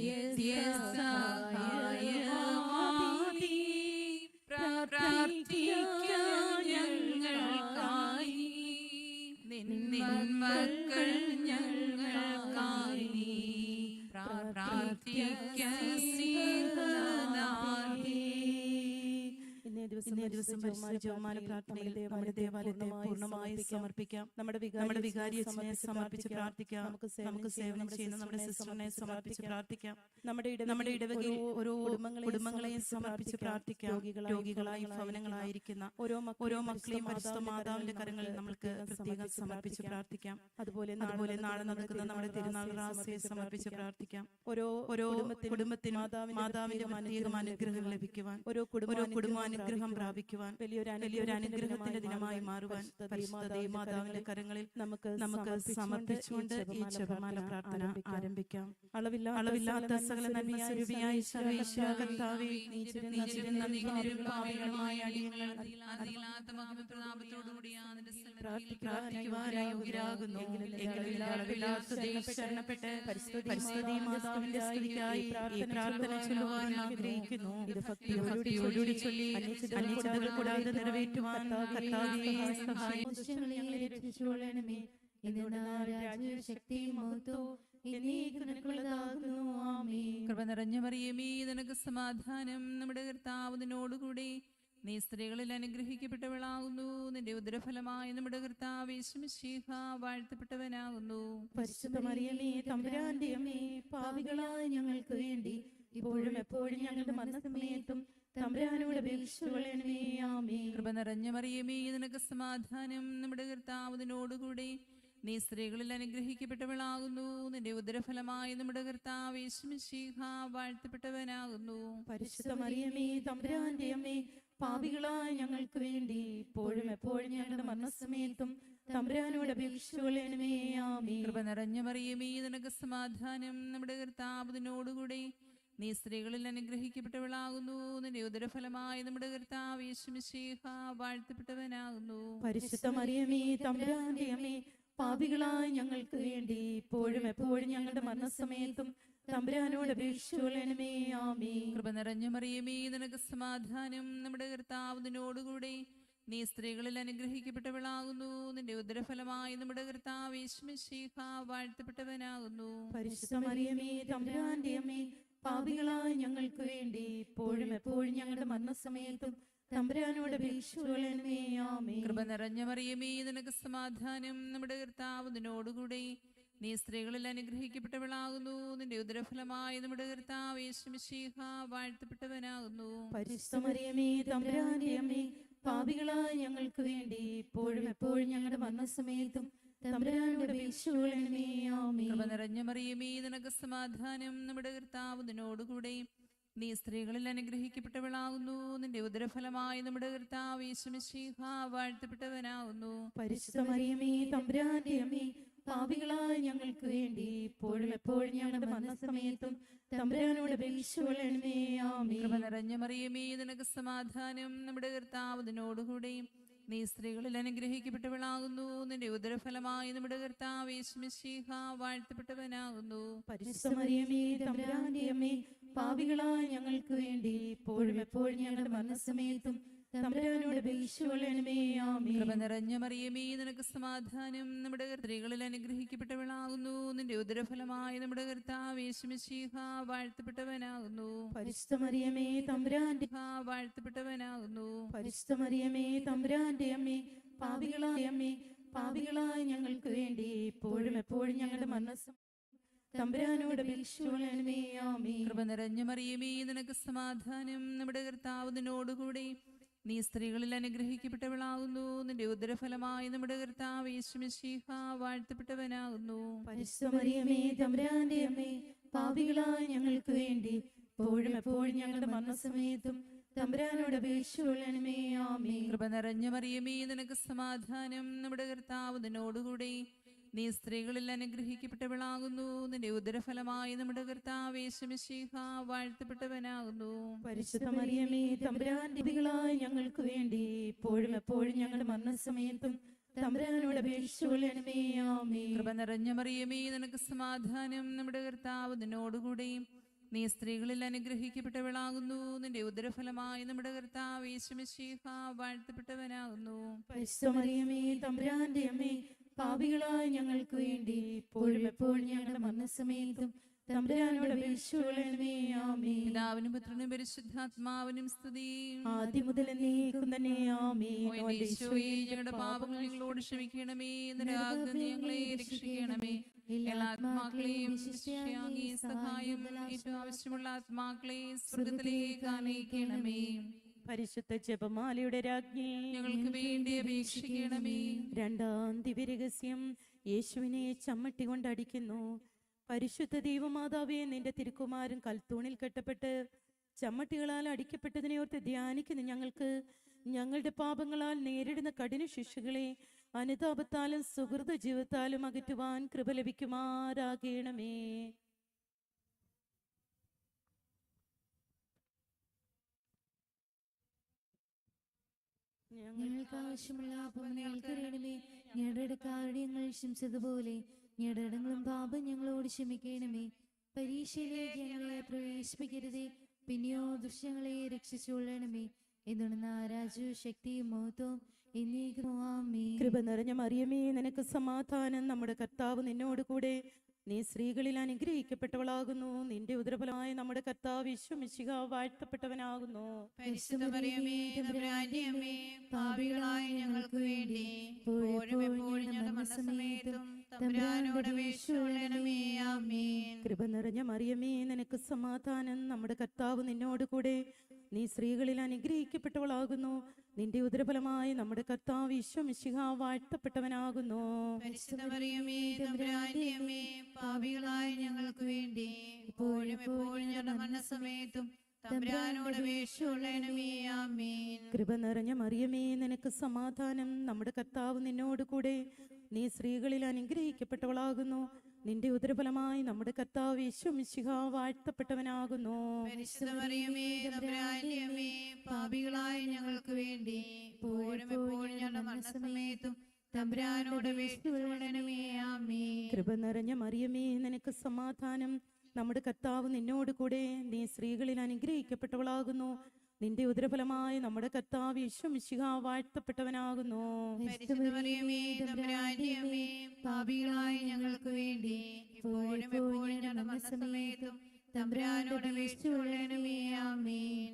നിത്യസഹായമാതി ഇന്നേ ദിവസം പരിശുദ്ധ ജപമാല പ്രാർത്ഥനയിൽ നമ്മുടെ ദേവാലയത്തെ പൂർണമായി സമർപ്പിക്കാം. നമ്മുടെ വികാരി അച്ഛനെ സമർപ്പിച്ച് പ്രാർത്ഥിക്കാം. നമുക്ക് സേവനം ചെയ്യുന്ന നമ്മുടെ സിസ്റ്ററിനെ സമർപ്പിച്ച് പ്രാർത്ഥിക്കാം. നമ്മുടെ നമ്മുടെ ഇടവകയിൽ ഓരോ കുടുംബങ്ങളെയും സമർപ്പിച്ച് പ്രാർത്ഥിക്കാം. രോഗികളായി ഭവനങ്ങളായിരിക്കുന്ന ഓരോ ഓരോ മക്കളെയും പരിശുദ്ധ മാതാവിന്റെ കരങ്ങളിൽ നമ്മൾക്ക് പ്രത്യേകം സമർപ്പിച്ച് പ്രാർത്ഥിക്കാം. അതുപോലെ അതുപോലെ നാളെ നടക്കുന്ന നമ്മുടെ തിരുനാൾ റാസയെ സമർപ്പിച്ച് പ്രാർത്ഥിക്കാം. ഓരോ ഓരോ കുടുംബത്തിനും മാതാവിന്റെ പ്രത്യേകം അനുഗ്രഹം ലഭിക്കുവാൻ ഓരോ കുടുംബ കുടുംബാനുഗ്രഹം പ്രാപിക്കുവാൻ വലിയൊരു അനുഗ്രഹത്തിന്റെ ദിനമായി മാറുവാൻ മാതാവിന്റെ കരങ്ങളിൽ നമുക്ക് നമുക്ക് സമർപ്പിച്ചുകൊണ്ട് ഈ ജപമാല പ്രാർത്ഥന ആരംഭിക്കാം. അളവില്ല അളവില്ലാത്ത സകല നന്മയായ ആനന്ദ പ്രാർത്ഥിക്കുവാനായി ആഗ്രഹിക്കുന്നു. ഇത് ഭക്തിയോടുകൂടി ചൊല്ലി അന്യചിന്തകൾ കൂടാതെ നിറവേറ്റുവാൻ കൃപ നിറഞ്ഞ മറിയമേ നിനക്ക് സമാധാനം. നമ്മുടെ കർത്താവിനോടുകൂടി നീ സ്ത്രീകളിൽ അനുഗ്രഹിക്കപ്പെട്ടവളാകുന്നു. നിന്റെ ഉദരഫലമായ നമ്മുടെ കർത്താവ് യേശുമിശിഹ വാഴ്ത്തപ്പെട്ടവനാകുന്നു. പരിശുദ്ധ മറിയമേ തമ്പുരാന്റെ അമ്മേ പാവികളായ ഞങ്ങൾക്ക് വേണ്ടി ഇപ്പോഴും എപ്പോഴും ഞങ്ങളുടെ മരണസമയത്തും തമ്പുരാനോട് കൃപ നിറഞ്ഞ മറിയമേ നിനക്ക് സമാധാനം നമ്മുടെ കർത്താവിനോടുകൂടി നീ സ്ത്രീകളിൽ അനുഗ്രഹിക്കപ്പെട്ടവളാകുന്നു. നിന്റെ ഉദരഫലമായി നമ്മുടെ കർത്താവ് യേശുമിശിഹ വാഴ്ത്തപ്പെട്ടവനാകുന്നു. പരിശുദ്ധ മറിയമേ തമ്പുരാന്റെ അമ്മേ പാപികളായ ഞങ്ങൾക്ക് വേണ്ടി ഇപ്പോഴും എപ്പോഴും ഞങ്ങളുടെ മരണസമയത്തും തമ്പുരാനോട് അപേക്ഷിച്ചുകൊള്ളണമേ ആമേൻ. കൃപ നിറഞ്ഞ മറിയമേ നിനക്ക് സമാധാനം നമ്മുടെ കർത്താവ് നിന്നോടുകൂടി. നീ സ്ത്രീകളിൽ അനുഗ്രഹിക്കപ്പെട്ടവളാകുന്നു. നിന്റെ ഉദരഫലമായി നമ്മുടെ കർത്താവ് യേശുമിശിഹ വാഴ്ത്തപ്പെട്ടവനാകുന്നു. പരിശുദ്ധ മറിയമേ തമ്പുരാന്റെ അമ്മേ പാപികളായ ഞങ്ങൾക്ക് വേണ്ടി ഇപ്പോഴും എപ്പോഴും ഞങ്ങളുടെ മരണസമയത്തും തമ്പുരാനോട് അപേക്ഷിച്ചുകൊള്ളണമേ ആമേൻ. കൃപ നിറഞ്ഞ മറിയമേ നിനക്ക് സമാധാനം. നമ്മുടെ കർത്താവ് നിന്നോടുകൂടെ നീ സ്ത്രീകളിൽ അനുഗ്രഹിക്കപ്പെട്ടവളാകുന്നു. നിന്റെ ഉദരഫലമായി നമ്മുടെ കർത്താവ് യേശുമിശിഹ വാഴ്ത്തപ്പെട്ടവനാകുന്നു. പരിശുദ്ധ മറിയമേ തമ്പുരാന്റെ അമ്മേ പാപികളായ ഞങ്ങൾക്ക് വേണ്ടി ഇപ്പോഴും എപ്പോഴും ഞങ്ങളുടെ മരണസമയത്തും തമ്പുരാനോട് കൃപ നിറഞ്ഞ മറിയമേ നിനക്ക് സമാധാനം. നമ്മുടെ കർത്താവ് നിന്നോടുകൂടി നീ സ്ത്രീകളിൽ അനുഗ്രഹിക്കപ്പെട്ടവളാകുന്നു. നിന്റെ ഉദരഫലമായി നമ്മുടെ കർത്താവ് യേശുമിശിഹ വാഴ്ത്തപ്പെട്ടവനാകുന്നു. പരിശുദ്ധ മറിയമേ തമ്പുരാന്റെ അമ്മേ പാപികളായ ഞങ്ങൾക്ക് വേണ്ടി ഇപ്പോഴും എപ്പോഴും ഞങ്ങളുടെ മരണസമയത്തും കൃപ നിറഞ്ഞ മറിയമേ നിനക്ക് സമാധാനം നമ്മുടെ കർത്താവ് നിന്നോടുകൂടെ. നീ സ്ത്രീകളിൽ അനുഗ്രഹിക്കപ്പെട്ടവളാകുന്നു. നിന്റെ ഉദരഫലമായി നമ്മുടെ കർത്താവ് യേശുമിശിഹ വാഴ്ത്തപ്പെട്ടവനാകുന്നു. പരിശുദ്ധ മറിയമേ തമ്പുരാന്റെ അമ്മേ പാപികളായ ഞങ്ങൾക്ക് വേണ്ടി ഇപ്പോഴും എപ്പോഴും ഞങ്ങളുടെ മനസ്സമയത്തും തമ്പുരാനോട് അപേക്ഷിച്ചുകൊള്ളണമേ. കൃപ നിറഞ്ഞ മറിയമേ നിനക്ക് സമാധാനം നമ്മുടെ കർത്താവ് നിന്നോടുകൂടി. നീ സ്ത്രീകളിൽ അനുഗ്രഹിക്കപ്പെട്ടവളാകുന്നു. നിന്റെ ഉദരഫലമായി നമ്മുടെ കർത്താവ് യേശുമിശിഹ വാഴ്ത്തപ്പെട്ടവനാകുന്നു. അമ്മേ പാപികളായ ഞങ്ങൾക്ക് വേണ്ടി ഇപ്പോഴും എപ്പോഴും ഞങ്ങളുടെ മരണസമയത്തും കൃപ നിറഞ്ഞ മറിയമേ നിനക്ക് സമാധാനം നമ്മുടെ സ്ത്രീകളിൽ അനുഗ്രഹിക്കപ്പെട്ടവളാകുന്നു. നിന്റെ ഉദരഫലമായി നമ്മുടെ കർത്താവ് യേശുമിശിഹ വാഴ്ത്തപ്പെട്ടവനാകുന്നു. പരിശുദ്ധ മറിയമേ തമ്പുരാന്റെ വാഴ്ത്തപ്പെട്ടവനാകുന്നു. പരിശുദ്ധ മറിയമേ തമ്പുരാന്റെ അമ്മേ പാപികളായ അമ്മേ പാപികളായ ഞങ്ങൾക്ക് വേണ്ടി എപ്പോഴും എപ്പോഴും ഞങ്ങളുടെ മനസ്സും തമ്പുരാനോട് കൃപ നിറഞ്ഞ മറിയമേ നിനക്ക് സമാധാനം നമ്മുടെ കർത്താവ് നിന്നോടുകൂടി. നീ സ്ത്രീകളിൽ അനുഗ്രഹിക്കപ്പെട്ടവളാകുന്നു. നിന്റെ ഉദരഫലമായി നമ്മുടെ കർത്താവ് യേശുമിശിഹ വാഴ്ത്തപ്പെട്ടവനാകുന്നു. പരിശുദ്ധ മറിയമേ തമ്പുരാന്റെ അമ്മേ പാപികളായ ഞങ്ങൾക്ക് വേണ്ടി എപ്പോഴും എപ്പോഴും ഞങ്ങളുടെ മരണസമയത്തും തമ്പുരാനോട് അപേക്ഷിച്ചുകൊള്ളണമേ ആമേൻ. കൃപ നിറഞ്ഞ മറിയമേ നിനക്ക് സമാധാനം നമ്മുടെ കർത്താവ് നിന്നോടുകൂടി. നീ സ്ത്രീകളിൽ അനുഗ്രഹിക്കപ്പെട്ടവളാകുന്നു. നിന്റെ ഉദരഫലമായി നമ്മുടെ കർത്താവ് യേശുമിശിഹ വാഴ്ത്തപ്പെട്ടവനാകുന്നു. പരിശുദ്ധ മറിയമേ തമ്പുരാന്റെ പാപികളായ ഞങ്ങൾക്ക് വേണ്ടി എപ്പോഴും എപ്പോഴും ഞങ്ങളുടെ മരണസമയത്തും തമ്പുരാനോട് കൃപ നിറഞ്ഞ മറിയമേ നിനക്ക് സമാധാനം നമ്മുടെ കർത്താവ് നിന്നോടുകൂടി. നീ സ്ത്രീകളിൽ അനുഗ്രഹിക്കപ്പെട്ടവളാകുന്നു. നിന്റെ ഉദരഫലമായി നമ്മുടെ കർത്താവ് യേശുമിശിഹ വാഴ്ത്തപ്പെട്ടവനാകുന്നു. പരിശുദ്ധമറിയമേ തമ്പുരാന്റെ അമ്മേ പാപികളായ ഞങ്ങൾക്ക് വേണ്ടി ഇപ്പോഴും എപ്പോഴും ഞങ്ങളുടെ മരണസമയത്തും പിതാവിനും പുത്രനും പരിശുദ്ധാത്മാവിനും സ്തുതി. ആദ്യം മുതൽ ഞങ്ങളുടെ പാപങ്ങൾ ഞങ്ങളോട് ക്ഷമിക്കണമേ. നിന്റെ ഞങ്ങളെ രക്ഷിക്കണമേ. എല്ലാ ആത്മാക്കളെയും ശിഷ്യാങ്ങി സഹായം ഏറ്റവും ആവശ്യമുള്ള ആത്മാക്കളെ സ്വർഗത്തിലേക്ക് അനയിക്കണമേ പരിശുദ്ധ ജപമാലയുടെ രാജ്ഞി ഞങ്ങൾക്ക് വേണ്ടി അപേക്ഷിക്കണമേ. രണ്ടാം ദിവ്യരഹസ്യം യേശുവിനെ ചമ്മട്ടി കൊണ്ടടിക്കുന്നു. പരിശുദ്ധ ദൈവമാതാവേ നിന്റെ തിരുക്കുമാരൻ കൽത്തൂണിൽ കെട്ടപ്പെട്ട് ചമ്മട്ടികളാൽ അടിക്കപ്പെട്ടതിനെ ഓർത്ത് ധ്യാനിക്കുന്ന. ഞങ്ങൾക്ക് ഞങ്ങളുടെ പാപങ്ങളാൽ നേരിടുന്ന കഠിന ശിക്ഷകളെ അനുതാപത്താലും സുഹൃത ജീവിതത്താലും അകറ്റുവാൻ കൃപ ലഭിക്കുമാറാകണമേ. ഞങ്ങൾക്ക് ആവശ്യമുള്ള അപ്പം ഞങ്ങൾക്ക് തരണമേ ഞങ്ങളുടെ കാരുണ്യങ്ങൾ ക്ഷമിച്ചതുപോലെ ഞങ്ങളുടെ ഇടങ്ങളും പാപം ഞങ്ങളോട് ക്ഷമിക്കണമേ. പരീക്ഷയിലേക്ക് ഞങ്ങളെ പ്രവേശിപ്പിക്കരുതേ. പിന്നെയോ ദുഷ്യങ്ങളെ രക്ഷിച്ചുകൊള്ളണമേ. കൃപ നിറഞ്ഞ മറിയമേ നിനക്ക് സമാധാനം നമ്മുടെ കർത്താവ് നിന്നോട് കൂടെ നീ സ്ത്രീകളിൽ അനുഗ്രഹിക്കപ്പെട്ടവളാകുന്നു. നിന്റെ ഉദരഫലമായ നമ്മുടെ കർത്താവ് വിശ്വമിശിക വാഴ്ത്തപ്പെട്ടവനാകുന്നു. പാപികളായ ഞങ്ങൾക്ക് വേണ്ടി കൃപ നിറഞ്ഞ മറിയമേ നിനക്ക് സമാധാനം. നമ്മുടെ കർത്താവ് നിന്നോട് കൂടെ നീ സ്ത്രീകളിൽ അനുഗ്രഹിക്കപ്പെട്ടവളാകുന്നു. നിന്റെ ഉദരഫലമായി നമ്മുടെ കർത്താവ് വിശ്വമിശിക വാഴ്ത്തപ്പെട്ടവനാകുന്നു. പരിശുദ്ധ മറിയമേ ഞങ്ങളുടെ മരണസമയത്തും തമ്പുരാനോട് കൃപ നിറഞ്ഞ മറിയമേ നിനക്ക് സമാധാനം. നമ്മുടെ കർത്താവ് നിന്നോട് കൂടെ നീ സ്ത്രീകളിൽ അനുഗ്രഹിക്കപ്പെട്ടവളാകുന്നു. നിന്റെ ഉദരഫലമായി നമ്മുടെ കർത്താവ് വിശ്വമിശിക വാഴ്ത്തപ്പെട്ടവനാകുന്നു. പാപികളായ ഞങ്ങൾക്ക് വേണ്ടി മരണസമയത്തും തമ്പുരാനോട് കൃപ നിറഞ്ഞ മറിയമേ നിനക്ക് സമാധാനം. നമ്മുടെ കർത്താവ് നിന്നോട് കൂടെ നീ സ്ത്രീകളിൽ അനുഗ്രഹിക്കപ്പെട്ടവളാകുന്നു. നിന്റെ ഉദരഫലമായി നമ്മുടെ കർത്താവ് വിശ്വമിശിക വാഴ്ത്തപ്പെട്ടവനാകുന്നു. പാപികളായ ഞങ്ങൾക്ക് വേണ്ടി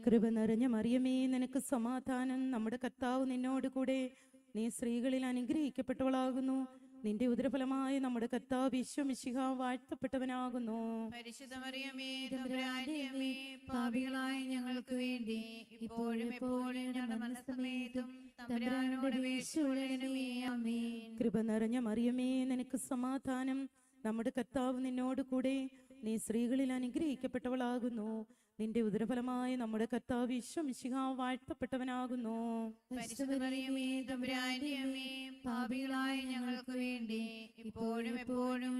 കൃപ നിറഞ്ഞ മറിയമേ നിനക്ക് സമാധാനം. നമ്മുടെ കർത്താവ് നിന്നോട് കൂടെ നീ സ്ത്രീകളിൽ അനുഗ്രഹിക്കപ്പെട്ടവളാകുന്നു. നിന്റെ ഉദരഫലമായി നമ്മുടെ കർത്താവ് വിശ്വമിശിഹ വാഴ്ത്തപ്പെട്ടവനാകുന്നു. പാപികളായ ഞങ്ങൾക്ക് വേണ്ടി ഇപ്പോഴും കൃപ നിറഞ്ഞ മറിയമേ നിനക്ക് സമാധാനം. നമ്മുടെ കർത്താവ് നിന്നോട് കൂടെ നീ സ്ത്രീകളിൽ അനുഗ്രഹിക്കപ്പെട്ടവളാകുന്നു. നിന്റെ ഉദരഫലമായ നമ്മുടെ കർത്താവ് വിശ്വമിശിക വാഴ്ത്തപ്പെട്ടവനാകുന്നു. പാപികളായ ഞങ്ങൾക്ക് വേണ്ടി ഇപ്പോഴും എപ്പോഴും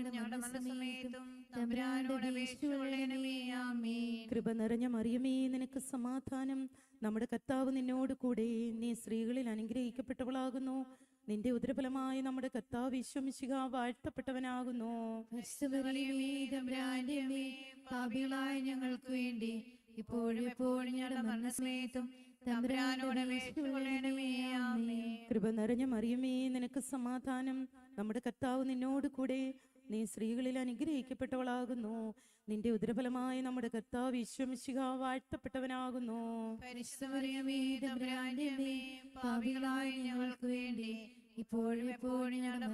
കൃപ നിറഞ്ഞ മറിയമേ നിനക്ക് സമാധാനം. നമ്മുടെ കർത്താവ് നിന്നോട് കൂടെ നീ സ്ത്രീകളിൽ അനുഗ്രഹിക്കപ്പെട്ടവളാകുന്നു. നിന്റെ ഉദരഫലമായി നമ്മുടെ കർത്താവ് വിശ്വമിശിക വാഴ്ത്തപ്പെട്ടവനാകുന്നു. പാപികളായ ഞങ്ങൾക്ക് വേണ്ടി ഇപ്പോഴും എപ്പോഴും ഞങ്ങളുടെ മരണസമയത്തും കൃപ നിറഞ്ഞ മറിയമേ നിനക്ക് സമാധാനം. നമ്മുടെ കർത്താവ് നിന്നോട് കൂടെ നീ സ്ത്രീകളിൽ അനുഗ്രഹിക്കപ്പെട്ടവളാകുന്നു. നിന്റെ ഉദരഫലമായി നമ്മുടെ കർത്താവ് വിശ്വമിശിക വാഴ്ത്തപ്പെട്ടവനാകുന്നു. പാപികളായ ഞങ്ങൾക്ക് വേണ്ടി ഇപ്പോഴും എപ്പോഴും ഞങ്ങളുടെ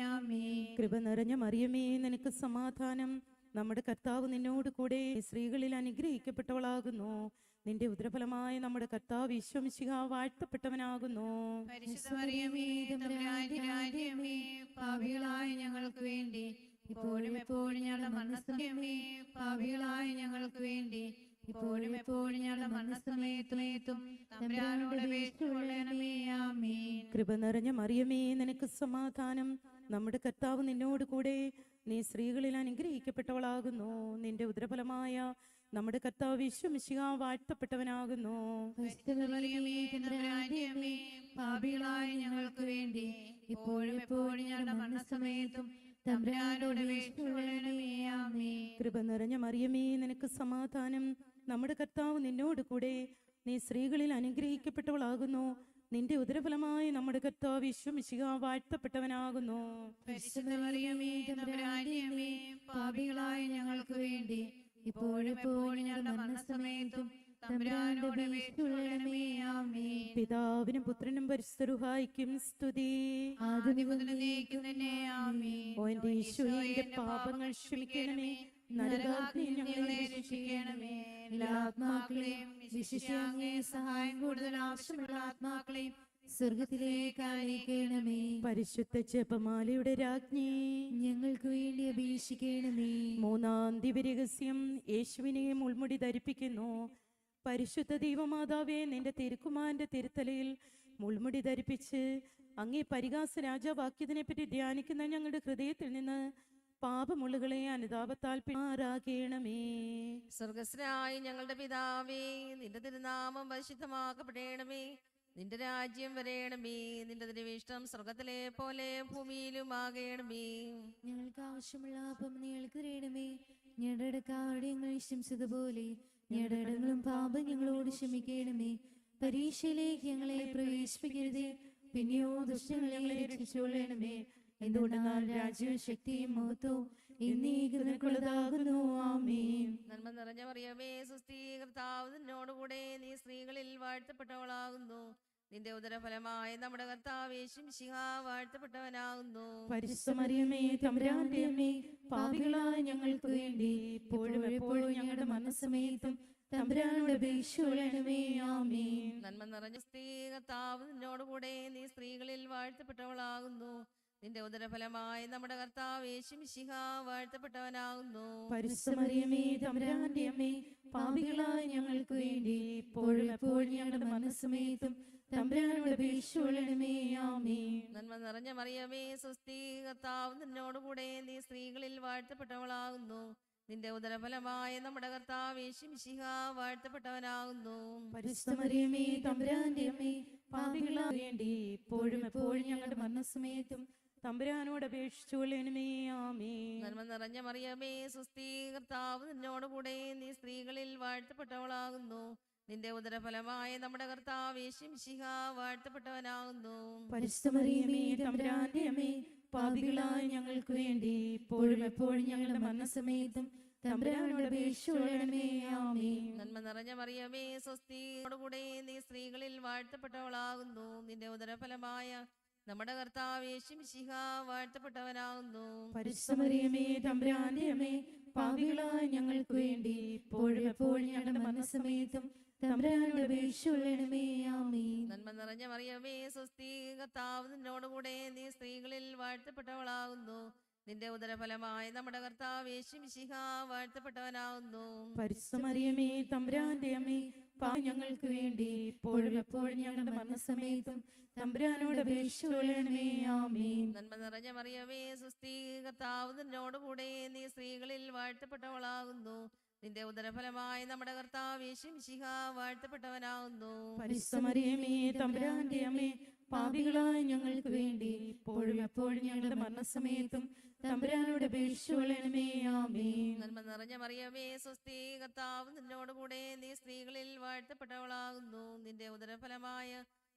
ആമേൻ. കൃപ നിറഞ്ഞ മറിയമേ നിനക്ക് സമാധാനം. നമ്മുടെ കർത്താവ് നിന്നോട് കൂടെ സ്ത്രീകളിൽ അനുഗ്രഹിക്കപ്പെട്ടവളാകുന്നു. നിന്റെ ഉദരഫലമായ നമ്മുടെ കർത്താവ് വിശ്വമിശിക വാഴ്ത്തപ്പെട്ടവനാകുന്നു. പാപികളായ ഞങ്ങൾക്ക് വേണ്ടി. ഇപ്പോഴും എപ്പോഴും ഞങ്ങളുടെ മരണസമയമേ പാപികളായ ഞങ്ങൾക്ക് വേണ്ടി. ഇപ്പോഴും എപ്പോഴും ഞങ്ങളുടെ ആമേൻ. കൃപ നിറഞ്ഞ മറിയമേ നിനക്ക് സമാധാനം. നമ്മുടെ കർത്താവ് നിന്നോട് കൂടെ നീ സ്ത്രീകളിൽ അനുഗ്രഹിക്കപ്പെട്ടവളാകുന്നു. നിന്റെ ഉദരഫലമായ നമ്മുടെ കർത്താവ് വിശ്വമിശിക വാഴ്ത്തപ്പെട്ടവനാകുന്നു. പാപികളായ ഞങ്ങൾക്ക് വേണ്ടി ഇപ്പോഴും എപ്പോഴും ഞങ്ങളുടെ മരണസമയത്തും കൃപ നിറഞ്ഞ മറിയമേ നിനക്ക് സമാധാനം. നമ്മുടെ കർത്താവ് നിന്നോട് കൂടെ നീ സ്ത്രീകളിൽ അനുഗ്രഹിക്കപ്പെട്ടവളാകുന്നു. നിന്റെ ഉദരഫലമായി നമ്മുടെ കർത്താവ് വിശ്വമിശിക വാഴ്ത്തപ്പെട്ടവനാകുന്നു. പാപികളായ ഞങ്ങൾക്ക് വേണ്ടി ഞങ്ങളുടെ മരണസമയത്തും തമ്പുരാനോട് പിതാവിനും പുത്രനും പരിസ്ഥരുഹായിക്കും സ്തുതി. ഓ എന്റെ ഈശോയുടെ പാപങ്ങൾ ക്ഷമിക്കണമേ. എല്ലാ ആത്മാക്കളെയും വിശിഷ്യാങ്ങേ സഹായം കൂടുതൽ ആവശ്യമുള്ള ആത്മാക്കളെയും സ്വർഗത്തിലേക്ക് അയക്കണമേ. പരിശുദ്ധ ജപമാലയുടെ രാജ്ഞി. ഞങ്ങൾക്ക് വേണ്ടി അപേക്ഷിക്കണമേ മൂന്നാം ദിവ്യരഹസ്യം യേശുവിനെ മുൾമുടി ധരിപ്പിക്കുന്നു. പരിശുദ്ധ ദൈവമാതാവേ നിന്റെ തിരുക്കുമാരന്റെ തിരുത്തലയിൽ മുൾമുടി ധരിപ്പിച്ച് അങ്ങേ പരിഹാസ രാജാവാക്യതിനെ പറ്റി ധ്യാനിക്കുന്ന ഞങ്ങളുടെ ഹൃദയത്തിൽ നിന്ന് പാപമുള്ളുകളെ അനുതാപത്താൽ പിന്മാറാകണമേ. സ്വർഗസ്രായി ഞങ്ങളുടെ പിതാവേ നിന്റെ തിരുനാമം പരിശുദ്ധമാക്കപ്പെടണമേ. നിന്റെ രാജ്യം വരയണമേ നിന്റെ ദിനവിഷ്ടം സ്വർഗത്തിലെ പോലെ ഭൂമിയിലും ആകണമേ ഞങ്ങൾക്ക് ആവശ്യമുള്ള അപ്പം ഞങ്ങൾക്ക് തരണമേ. ഞങ്ങളുടെ കാഠ്യങ്ങൾ ശംസിച്ചതുപോലെ ഞങ്ങളുടെ ഇടങ്ങളും പാപം ഞങ്ങളോട് ക്ഷമിക്കണമേ. പരീക്ഷയിലേക്ക് ഞങ്ങളെ പ്രവേശിപ്പിക്കരുതേ. പിന്നെയോ ദുഷ്ടങ്ങളെ രക്ഷിച്ചുകൊള്ളണമേ. എന്തുകൊണ്ടെന്നാൽ രാജ്യവും ശക്തിയും മഹത്വവും നന്മ നിറഞ്ഞ മറിയമേ സുസ്ഥീ കർത്താവ് നിന്നോടുകൂടെ നീ സ്ത്രീകളിൽ വാഴ്ത്തപ്പെട്ടവളാകുന്നു. നിന്റെ ഉദരഫലമായ നമ്മുടെ കർത്താവ് യേശും ശിഹ വാഴ്ത്തപ്പെട്ടവനാകുന്നു. പരിശുദ്ധമറിയമേ തമ്പുരാന്റെ അമ്മേ പാപികളായ ഞങ്ങൾക്ക് വേണ്ടി ഇപ്പോഴും എപ്പോഴും ഞങ്ങളുടെ മനസ്സമേത്തും നന്മ നിറഞ്ഞ സ്ത്രീ കർത്താവ് നിന്നോടുകൂടെ നീ സ്ത്രീകളിൽ വാഴ്ത്തപ്പെട്ടവളാകുന്നു. നിന്റെ ഉദരഫലമായി നമ്മുടെ കർത്താവ് യേശും ശിഹ വാഴ്ത്തപ്പെട്ടവനാകുന്നു. പരിശുദ്ധമറിയമേ തമ്പുരാന്റെ അമ്മേ പാപികളായ ഞങ്ങൾക്ക് വേണ്ടി ഇപ്പോഴും എപ്പോഴും ഞങ്ങളുടെ മനസ്സമേത്തും തമ്പുരാനോട് അപേക്ഷിച്ചുകൊള്ളണമേ ആമേൻ. നന്മ നിറഞ്ഞ മറിയമേ സുസ്ഥി കർത്താവ് നിന്നോടുകൂടെ നീ സ്ത്രീകളിൽ വാഴ്ത്തപ്പെട്ടവളാകുന്നു. നിന്റെ ഉദരഫലമായ നമ്മുടെ കർത്താവ് യേശും ശിഹ വാഴ്ത്തപ്പെട്ടവനാകുന്നു. പരിശുദ്ധമറിയമേ തമ്പുരാന്റെ അമ്മേ പാപികളായ വേണ്ടി ഇപ്പോഴും എപ്പോഴും ഞങ്ങളുടെ മനസ്സമേത്തും തമ്പുരാനോട് ആമേൻ. നന്മ നിറഞ്ഞ മറിയമേ സുസ്ഥി കർത്താവ് നിന്നോടുകൂടെ നീ സ്ത്രീകളിൽ വാഴ്ത്തപ്പെട്ടവളാകുന്നു. നിന്റെ ഉദരഫലമായ നമ്മുടെ കർത്താവ് യേശും ശിഹ വാഴ്ത്തപ്പെട്ടവനാകുന്നു. പരിശുദ്ധമറിയമേ തമ്പുരാന്റെ അമ്മേ പാപികളായ ഞങ്ങൾക്ക് വേണ്ടി ഇപ്പോഴും എപ്പോഴും ഞങ്ങളുടെ മരണസമയത്തും നന്മ നിറഞ്ഞ മറിയമേ സ്വസ്തിയോടുകൂടെ നീ സ്ത്രീകളിൽ വാഴ്ത്തപ്പെട്ടവളാകുന്നു. നിന്റെ ഉദരഫലമായ നമ്മുടെ കർത്താവ് യേശും ശിഹ വാഴ്ത്തപ്പെട്ടവനാകുന്നു. പരിശ്രമറിയമേ തമ്പ്രാന്തിയമേ അമ്മേ പാപികളായ ഞങ്ങൾക്ക് വേണ്ടി ഇപ്പോഴും എപ്പോഴും ഞങ്ങളുടെ ആമേൻ. നന്മ നിറഞ്ഞ മറിയമേ സ്വസ്തി കർത്താവ് നിന്നോടുകൂടെ നീ സ്ത്രീകളിൽ വാഴ്ത്തപ്പെട്ടവളാകുന്നു. നിന്റെ ഉദരഫലമായ നമ്മുടെ കർത്താവ് യേശും ശിഹ വാഴ്ത്തപ്പെട്ടവനാകുന്നു. പരിശ്രമറിയമേ തമ്പ്രാന്റെ അമ്മേ ഞങ്ങൾക്ക് വേണ്ടി ഇപ്പോഴും എപ്പോഴും ഞങ്ങളുടെ മരണസമയത്തും തമ്പുരാനോട് അപേക്ഷിച്ചുകൊള്ളണമേ ആമേൻ. നന്മ നിറഞ്ഞ മറിയമേ സുസ്ഥി കർത്താവ് നിന്നോടുകൂടെ നീ സ്ത്രീകളിൽ വാഴ്ത്തപ്പെട്ടവളാകുന്നു. നിന്റെ ഉദരഫലമായി നമ്മുടെ കർത്താവ് യേശും ശിഹ വാഴ്ത്തപ്പെട്ടവനാകുന്നു പരിശുദ്ധമറിയമേ തമ്പുരാന്റെ അമ്മേ പാപികളായ ഞങ്ങൾക്ക് വേണ്ടി ഇപ്പോഴും എപ്പോഴും ഞങ്ങളുടെ മരണസമയത്തും തമ്പുരാനോട് അപേക്ഷിച്ചുകൊള്ളണമേ ആമേ നന്മ നിറഞ്ഞ മറിയമേ സ്വസ്തി കർത്താവ് നിന്നോടുകൂടെ നീ സ്ത്രീകളിൽ വാഴ്ത്തപ്പെട്ടവളാകുന്നു. നിന്റെ ഉദരഫലമായ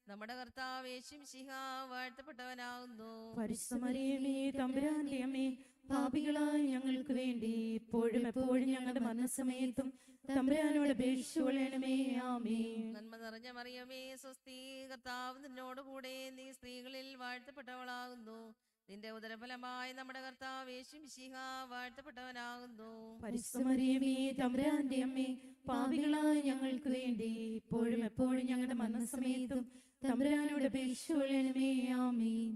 നമ്മുടെ കർത്താവ് യേശും ശിഹ വാഴ്ത്തപ്പെട്ടവനാകുന്നു. പരിശുദ്ധമറിയമേ തമ്പുരാന്റെ അമ്മേ പാപികളായ ഞങ്ങൾക്ക് വേണ്ടി ഇപ്പോഴും എപ്പോഴും ഞങ്ങളുടെ മനസ്സമയത്തും തമ്പുരാനോട് അപേക്ഷിച്ചുകൊള്ളണമേ ആമേൻ. നന്മ നിറഞ്ഞ മറിയമേ സ്വസ്തി കർത്താവ് നിന്നോട് കൂടെ നീ സ്ത്രീകളിൽ വാഴ്ത്തപ്പെട്ടവളാകുന്നു. നിന്റെ ഉദരഫലമായി നമ്മുടെ കർത്താവ് വാഴ്ത്തപ്പെട്ടവനാകുന്നു. പരിശുദ്ധമറിയമേ തമ്പുരാന്റെ അമ്മേ പാപികളായ ഞങ്ങൾക്ക് വേണ്ടി ഇപ്പോഴും എപ്പോഴും ഞങ്ങളുടെ മരണസമയത്തും തമ്പുരാനോട്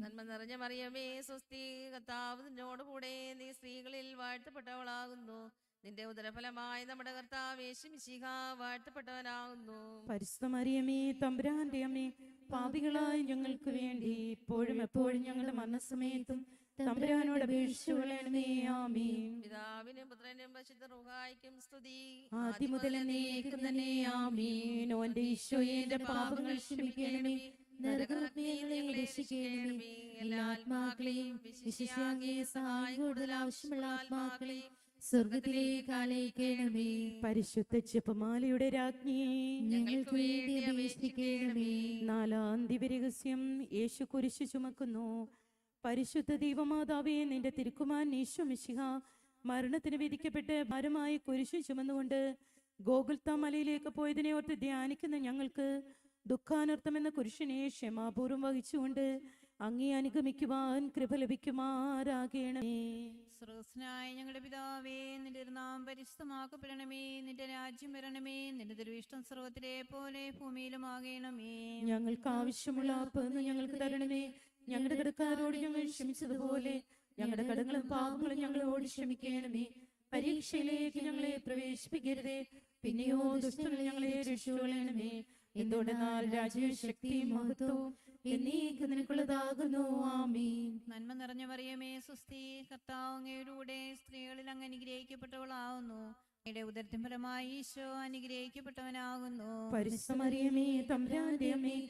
നന്മ നിറഞ്ഞ മറിയമേ സ്വസ്തി കർത്താവ് നിന്നോടുകൂടെ നീ സ്ത്രീകളിൽ വാഴ്ത്തപ്പെട്ടവളാകുന്നു. നിന്റെ ഉദരഫലമായി നമ്മുടെ കർത്താവ് യേശുമിശിഹ വാഴ്ത്തപ്പെട്ടവനാകുന്നു. പരിശുദ്ധ മറിയമേ തമ്പുരാന്റെ അമ്മേ പാപികളായ ഞങ്ങൾക്ക് വേണ്ടി ഇപ്പോഴും എപ്പോഴും ഞങ്ങളുടെ മരണസമയത്തും തമ്പുരാനോട് പിതാവിനും പുത്രനും പശുദ്ധ റുഹായിക്കും സ്തുതി. ആദ്യം മുതൽ എന്നേക്കും തന്നെ ആമീൻ. ഓന്റെ ഈശോയെ പാപങ്ങൾ ക്ഷമിക്കണമേ. നരകങ്ങളെ രക്ഷിക്കണമേ. എല്ലാ ആത്മാക്കളെയും സഹായം കൂടുതൽ ആവശ്യമുള്ള ആത്മാക്കളെയും സ്വർഗത്തിലേക്ക് ആലയിക്കണമേ പരിശുദ്ധ ചെപ്പമാലയുടെ രാജ്ഞി ഞങ്ങൾക്ക് വേണ്ടി അപേക്ഷിക്കണമേ. നാലാം ദിവരഹസ്യം യേശു കുരിശു ചുമക്കുന്നു. പരിശുദ്ധ ദൈവമാതാവേ നിന്റെ തിരുക്കുമാൻ ഈശോ മിശിഹ മരണത്തിന് വിധിക്കപ്പെട്ട് ഭാരമായി കുരിശു ചുമന്നുകൊണ്ട് ഗോകുൽത്ത മലയിലേക്ക് പോയതിനെ ഓർത്ത് ധ്യാനിക്കുന്ന ഞങ്ങൾക്ക് ദുഃഖാനർത്ഥം എന്ന കുരിശിനെ ക്ഷമാപൂർവം വഹിച്ചുകൊണ്ട് അങ്ങേ അനുഗമിക്കുവാൻ കൃപ ലഭിക്കുമാരാകേണമേ സ്രോസ്നായ ഞങ്ങളുടെ പിതാവേ നിന്റെ നാം പരിശുദ്ധമാക്കപ്പെടണമേ നിന്റെ രാജ്യം വരണമേ നിന്റെ തിരുവിഷ്ടം സർവത്തിലെ പോലെ ഭൂമിയിലും ആകേണമേ ഞങ്ങൾക്ക് ആവശ്യമുള്ള ഞങ്ങൾക്ക് തരണമേ. ഞങ്ങളുടെ കടക്കാരോട് ഞങ്ങൾ ക്ഷമിച്ചതുപോലെ ഞങ്ങളുടെ കടങ്ങളും പാപങ്ങളും ഞങ്ങളോട് ക്ഷമിക്കണമേ. പരീക്ഷയിലേക്ക് ഞങ്ങളെ പ്രവേശിപ്പിക്കരുതേ. പിന്നെയോ ദുഷ്ടങ്ങൾ ഞങ്ങളെ രക്ഷിക്കണമേ എന്തുകൊണ്ടെന്നാൽ രാജ്യവും ശക്തിയും മഹത്വവും എന്നേക്ക് നിനക്കുള്ളതാകുന്നു. ആമീൻ. നന്മ നിറഞ്ഞ മറിയമേ സുസ്ഥി. കർത്താവ് അങ്ങയുടെ സ്ത്രീകളിൽ അങ്ങ് അനുഗ്രഹിക്കപ്പെട്ടവളാവുന്നു. ഉദരത്തിൻ ഫലമായി ഈശോ അനുഗ്രഹിക്കപ്പെട്ടവനാകുന്നു. പരിശ്രമറിയമേ തമ്പ്രാന്റെ അമ്മേ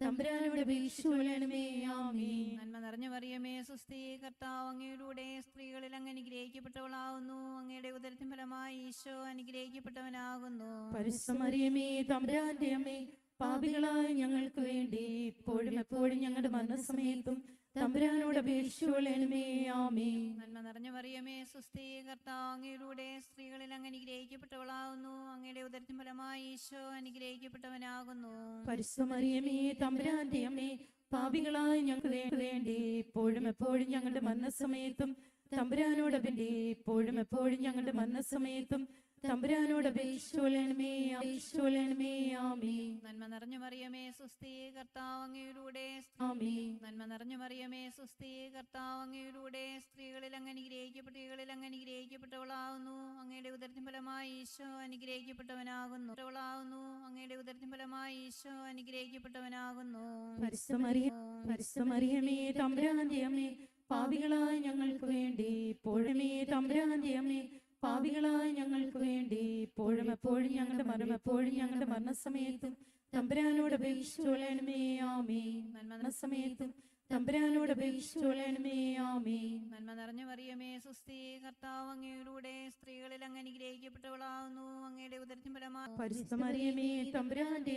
തമ്പുരാനോട് അപേക്ഷിച്ചുകൊള്ളണമേ ആമേ നന്മ നിറഞ്ഞു മറിയമേ സുസ്ഥി കർത്താവ് അങ്ങയുടെ സ്ത്രീകളിൽ അങ്ങ് അനുഗ്രഹിക്കപ്പെട്ടവളാകുന്നു അങ്ങയുടെ ഉദരത്തിൻ ഫലമായി ഈശോ അനുഗ്രഹിക്കപ്പെട്ടവനാകുന്നു. പരിശ്രമറിയമേ തമ്പുരാന്റെ അമ്മേ പാപികളായ ഞങ്ങൾക്ക് വേണ്ടി ഇപ്പോഴും എപ്പോഴും ഞങ്ങളുടെ മരണസമയത്തും തമ്പുരാനോട് നന്മ നിറഞ്ഞ മറിയമേ സുസ്ഥി കർത്താങ്ങയിലൂടെ സ്ത്രീകളിൽ അങ്ങ് അനുഗ്രഹിക്കപ്പെട്ടവളാകുന്നു. അങ്ങയുടെ ഉദരത്തിൻ ഫലമായി ഈശോ അനുഗ്രഹിക്കപ്പെട്ടവനാകുന്നു. പരിശ്രമറിയമേ തമ്പുരാന്റെ അമ്മേ പാപികളായ ഞങ്ങൾ വേണ്ടി ഇപ്പോഴും എപ്പോഴും ഞങ്ങളുടെ മരണസമയത്തും തമ്പുരാനോട് വേണ്ടി എപ്പോഴും എപ്പോഴും ഞങ്ങളുടെ മരണസമയത്തും തമ്പുരാനോട് അപേക്ഷിച്ചുകൊള്ളണമേ അപേക്ഷിച്ചുകൊള്ളണമേ ആമേ നന്മ നിറഞ്ഞു മറിയമേ സുസ്ഥി കർത്താവ് അങ്ങയുടെ ആമേ നന്മ നിറഞ്ഞു മറിയമേ സുസ്ഥി കർത്താവ് അങ്ങയുടെ സ്ത്രീകളിൽ അങ്ങ് അനുഗ്രഹിക്കപ്പെട്ട സ്ത്രീകളിൽ അങ്ങ് അനുഗ്രഹിക്കപ്പെട്ടവളാകുന്നു അങ്ങയുടെ ഉദരത്തിൻ ഫലമായി ഈശോ അനുഗ്രഹിക്കപ്പെട്ടവനാകുന്നു. അവളാകുന്നു അങ്ങയുടെ ഉദരത്തിൻ ഫലമായി ഈശോ അനുഗ്രഹിക്കപ്പെട്ടവനാകുന്നു. പരിശ്രമറിയമേ തമ്പുരാന്റെ അമ്മേ പാപികളായ ഞങ്ങൾക്ക് വേണ്ടി ഇപ്പോഴമേ തമ്പുരാന്റെ അമ്മേ പാപികളായ ഞങ്ങൾക്ക് വേണ്ടി ഇപ്പോഴും എപ്പോഴും ഞങ്ങളുടെ മരണം എപ്പോഴും ഞങ്ങളുടെ മരണസമയത്തും തമ്പുരാനോട് അപേക്ഷിച്ചുകൊള്ളണമേ ആമേ മരണസമയത്തും തമ്പുരാനോട് അപേക്ഷിച്ചുകൊള്ളണമേ ആമേ നന്മ നിറഞ്ഞ മറിയമേ സുസ്ഥി. കർത്താവ് അങ്ങയുടെ സ്ത്രീകളിൽ അങ്ങ് അനുഗ്രഹിക്കപ്പെട്ടവളാവുന്നു അങ്ങയുടെ ഉദരത്തിൻ പരമാ പരിശുദ്ധമറിയമേ തമ്പുരാന്റെ